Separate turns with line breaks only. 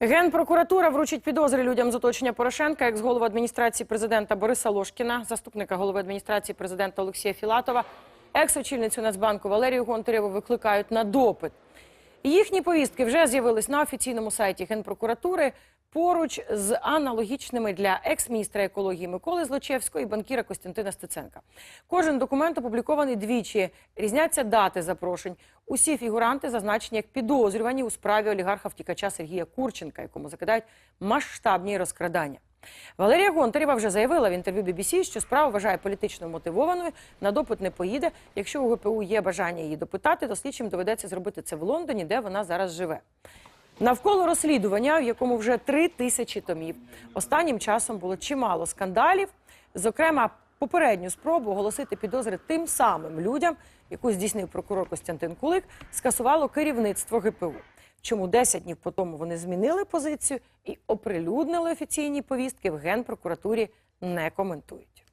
Генпрокуратура вручить підозри людям з оточення Порошенка, екс-голова адміністрації президента Бориса Лошкіна, заступника голови адміністрації президента Олексія Філатова, екс-очільницю Нацбанку Валерію Гонтарєву викликають на допит. Їхні повістки вже з'явились на офіційному сайті Генпрокуратури поруч з аналогічними для екс-міністра екології Миколи Злочевського і банкіра Костянтина Стеценка. Кожен документ опублікований двічі. Різняться дати запрошень. Усі фігуранти зазначені як підозрювані у справі олігарха втікача Сергія Курченка, якому закидають масштабні розкрадання. Валерія Гонтарєва вже заявила в інтерв'ю BBC, що справу вважає політично мотивованою, на допит не поїде. Якщо у ГПУ є бажання її допитати, то слідчим доведеться зробити це в Лондоні, де вона зараз живе. Навколо розслідування, в якому вже три тисячі томів, останнім часом було чимало скандалів. Зокрема, попередню спробу оголосити підозри тим самим людям, яку здійснив прокурор Костянтин Кулик, скасувало керівництво ГПУ. Чому 10 днів по тому вони змінили позицію і оприлюднили офіційні повістки в Генпрокуратурі не коментують.